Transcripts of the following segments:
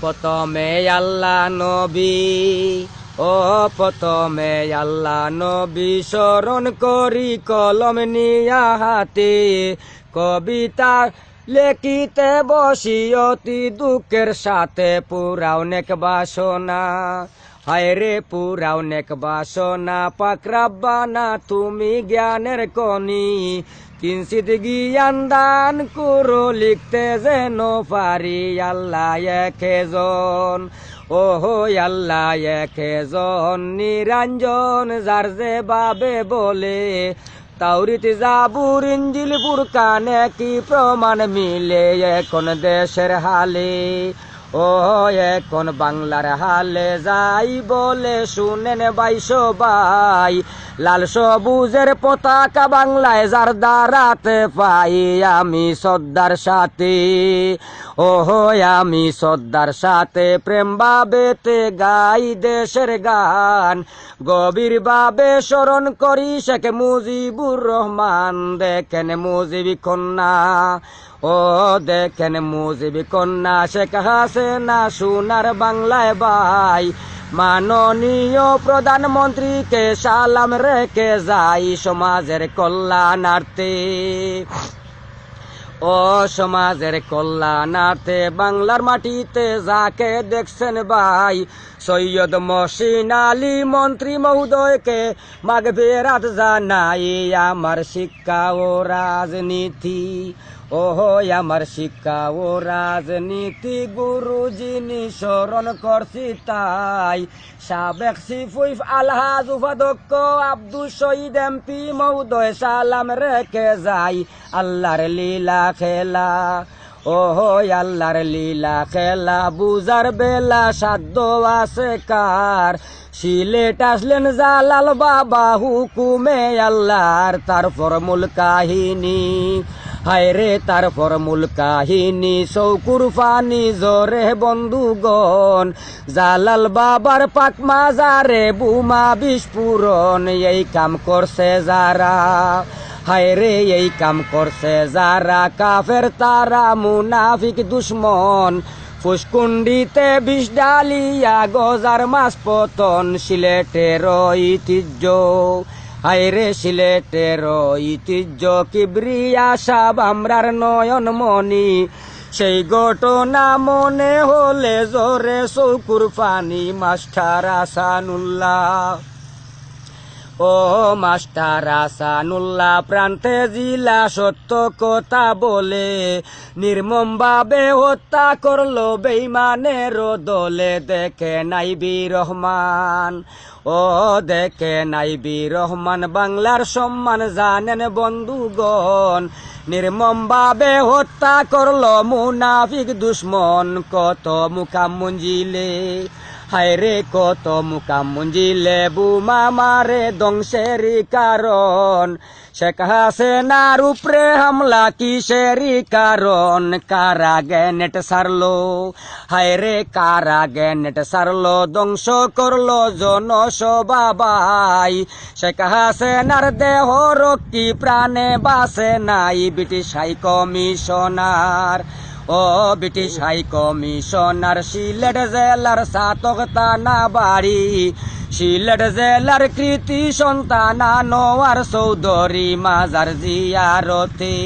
প্রথমে আল্লাহ নবী, ও প্রথমে আল্লাহ নবী স্মরণ করি কলম নিয়া হাতে, কবিতা লেখিতে বসি অতি দুঃখের সাথে, পুরাও নেক বাসনা, হায় রে পুরাও নেক বাসনা পাকরাব্বানা তুমি জ্ঞানের কনি কিঞ্চিত জ্ঞান দান করো, লিখতে যেন পারি আল্লাহ একেজন। ও হো আল্লাহ একেজন, নিরঞ্জন, যার যে বাবে বলে। তাওরিত জাবুর ইঞ্জিল বুরকানে কি প্রমাণ মিলে এখন দেশের হালে। ও এখন বাংলার হালে যাই বলে শুনেন বাইশো বাই লাল সবুজের পতাকা বাংলায় যার দাঁড়াতে পাই আমি শ্রদ্ধার সাথে। ও আমি শ্রদ্ধার সাথে প্রেম ভাবেতে গাই দেশের গান, গভীর বাবে স্মরণ করি শেখ মুজিবুর রহমান, দেখেন মুজিবি কন্যা। ও দেখেন মুজিবি কন্যা শেখ হাসিনা সোনার বাংলায় ভাই। মাননীয় প্রধানমন্ত্রীকে সালাম রেখে যাই সমাজের কল্যাণার্থে। ও সমাজের কল্যাণার্থে বাংলার মাটিতে যাকে দেখছেন ভাই, সৈয়দ মহসিন আলী মন্ত্রী মহোদয়কে মাগবে রাত জানাই আমার শিক্ষা ও রাজনীতি। ওহো, আমার শিক্ষা ও রাজনীতি গুরু যিনি স্মরণ করছি তাই। সাবেক সিফুইফ আলহাজ উপাধ্যক্ষ আব্দুল শহীদ এমপি মহোদয় সালাম রেখে যাই। আল্লাহর লীলা খেলা, ওহো, আল্লাহর লীলা খেলা বুজার বেলা সাধ্য আছে কার? সিলেট আসলেন জালাল বাবা হুকুমে আল্লাহর, তারপর মূল কাহিনী। হায় রে তারপর মূল কাহিনী চৌকুর ফানি জরে বন্ধুগণ। জালাল বাবার পাক মাজারে বুমা বিস্ফোরণ, এই কাম করছে যারা। হায় রে, এই কাম করছে যারা, কাফের তারা মুনাফিক দুশ্মন। ফুসকুন্ডিতে বিষ ডালিয়া, গজার মাছ পতন, সিলেটের ঐতিহ্য। হায়রে সিলেটের ঐতিহ্য কিবরিয়া সাব, আমরার নয়ন মনি সেই ঘটনা মনে হলে জোরে শৌকুর পানি, মাস্টার আসানুল্লাহ। ও মাস্টার আসানুল্লাহ প্রান্তে জিলা সত্য কথা বলে, নির্মম ভাবে হত্যা করল বেইমানের দলে, দেখে নাইবি রহমান। ও দেখে নাইবি রহমান, বাংলার সম্মান জানেন বন্ধুগণ। নির্মম ভাবে হত্যা করল মুনাফিক দুশ্মন, কত মুখাম মঞ্জিলে। হায় রে কত মুকাম মঞ্জিলে বুমা মারে ধ্বংসেরই কারণ। শেখ হাসিনার উপরে হামলা কিসেরই কারণ? কারা গ্যানেট সারলো হায় রে কারা গ্যানেট সারলো, ধ্বংস করল জনসভা বাই শেখ হাসিনার দেহ রক্ষী প্রাণে বাসে নাই ব্রিটিশ হাই কমিশনার ও ব্রিটিশ হাই কমিশনার, সিলেট জেলার সাতক তানা বাড়ি। সিলেট জেলার কৃতি সন্তান নোয়ার চৌধুরী, মাজার জিয়ারতে।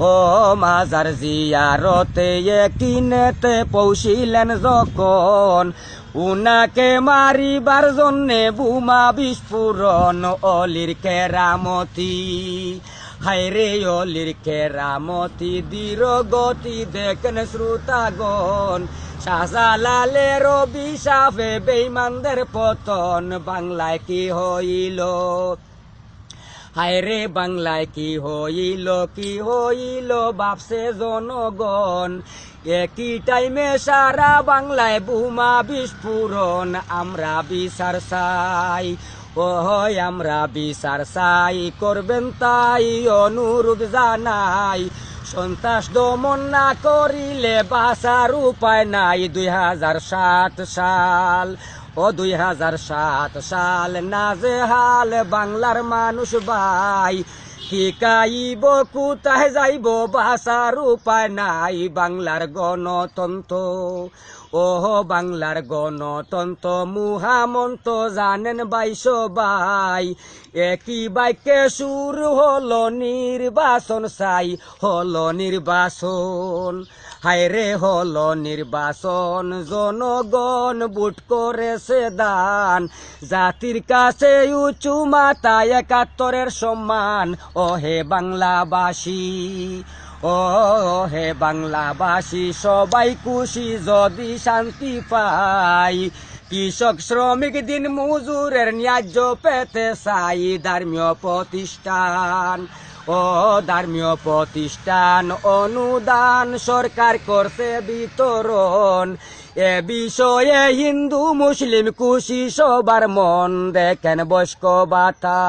ও মাজার জিয়ারতে কিনেতে পৌঁছিলেন যখন। উনাকে মারিবার জন্যে বুমা বিস্ফোরণ, অলির কেরামতি। হায়রে অলির কেরামতি দৃঢ় গতি দেখেন শ্রোতাগণ। শাহজালালের অভিশাপে বেইমানদের পতন, বাংলায় কি হইল? হায়রে বাংলায় কি হইল কি হইল বাপসে জনগণ? একই টাইমে সারা বাংলায় বুমা বিস্ফোরণ, আমরা বিচার চাই। ও আমরা বিচার চাই, করবেন তাই অনুরোধ জানাই। সন্ত্রাস দমন না করিলে বাঁচার উপায় নাই। দুই হাজার সাত সাল, ও দুই হাজার সাত সাল নাজেহাল বাংলার মানুষ ভাই। শিকাইব কোথায় যাইব ভাষার উপায় নাই। বাংলার গণতন্ত্র ও বাংলার গণতন্ত্র মুহামন্ত জানেন বাইশ বাই একই বাইকে সুর হলো নির্বাচন চাই, হলো নির্বাচন। হায়রে হলো নির্বাচন। জনগণ বুট করেছে দান। জাতির কাছে উঁচু মাতা একাত্তরের সম্মান। ও হে বাংলাবাসী ও হে বাংলাবাসী, সবাই খুশি যদি শান্তি পাই। কৃষক শ্রমিক দিন মজুরের ন্যায্য পেতে চাই ধর্মীয় প্রতিষ্ঠান। ও ধর্মীয় প্রতিষ্ঠান, অনুদান সরকার করছে বিতরণ। এ বিষয়ে হিন্দু মুসলিম খুশি সবার মন দেখেন বয়স্ক বাতা।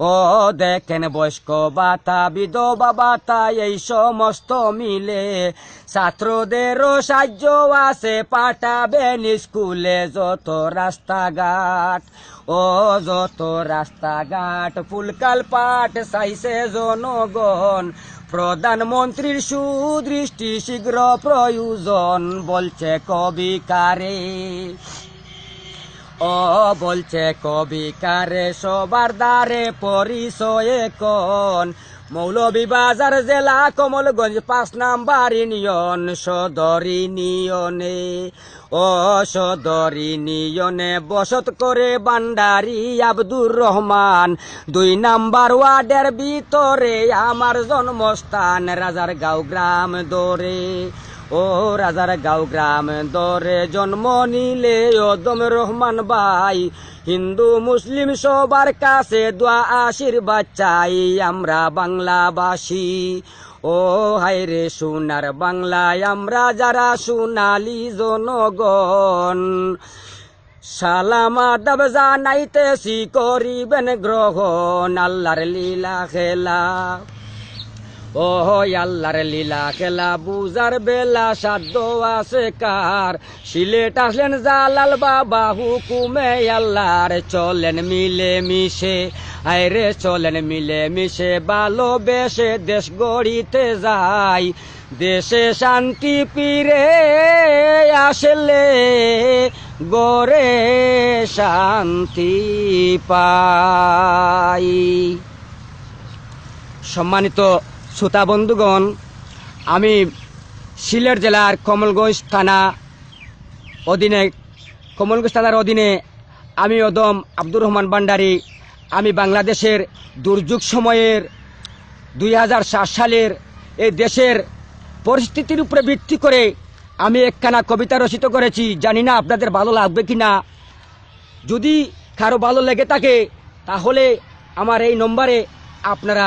ও দেখেন বয়স্ক বাতা, বিধবা বাতা, এই সমস্ত মিলে। ছাত্রদেরও সাহায্য আছে, পাঠাবেন স্কুলে যত রাস্তাঘাট। ও যত রাস্তাঘাট ফুলকাল পাঠ চাইছে জনগণ। প্রধানমন্ত্রীর সুদৃষ্টি শীঘ্র প্রয়োজন, বলছে কবি কারে। ও বলছে কবি কারে, সবার দ্বারে পরিচয়ে কোন মৌলভীবাজার জেলা কমলগঞ্জ পাঁচ নাম্বার ইউনিয়ন, সদর ইউনিয়নে। ও সদর ইউনিয়নে বসত করে বান্ডারি আব্দুর রহমান। দুই নাম্বার ওয়ার্ডের ভিতরে আমার জন্মস্থান রাজার গাঁও গ্রাম দরে। ও রাজার গাঁও গ্রাম দরে জন্ম নিলে ওদম রহমান ভাই। হিন্দু, মুসলিম সবার কাছে দোয়া আশীর্বাদ চাই আমরা বাংলাবাসী। ও হায়রে সোনার বাংলায় আমরা যারা সোনালি জনগণ। সালাম আদব জানাইতেছি, করিবেন গ্রহণ আল্লাহর লীলা খেলা। ও আল্লাহর লীলা খেলা বুজার বেলা সাধ্য আছে কার? সিলেট আসলেন জালাল বাবা, হুকুমে আল্লাহর চলেন মিলে মিশে আইরে চলেন মিলে মিশে ভালোবেসে দেশ গড়িতে যাই। দেশে শান্তি পীরে আসলে গড়ে শান্তি পাই। সম্মানিত শ্রোতা বন্ধুগণ, আমি সিলেট জেলার কমলগঞ্জ থানা অধীনে, কমলগঞ্জ থানার অধীনে আমি অদম আব্দুর রহমান ভান্ডারি। আমি বাংলাদেশের দুর্যোগ সময়ের দুই হাজার সাত সালের এই দেশের পরিস্থিতির উপরে ভিত্তি করে আমি একখানা কবিতা রচিত করেছি। জানি না আপনাদের ভালো লাগবে কি না যদি কারও ভালো লেগে থাকে, তাহলে আমার এই নম্বরে আপনারা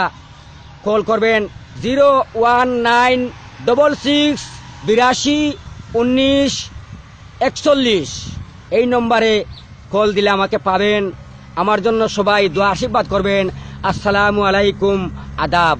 কল করবেন zero one nine double six বিরাশি উনিশ একচল্লিশ। এই নম্বরে কল দিলে আমাকে পাবেন। আমার জন্য সবাই দোয়া আশীর্বাদ করবেন। আসসালামু আলাইকুম, আদাব।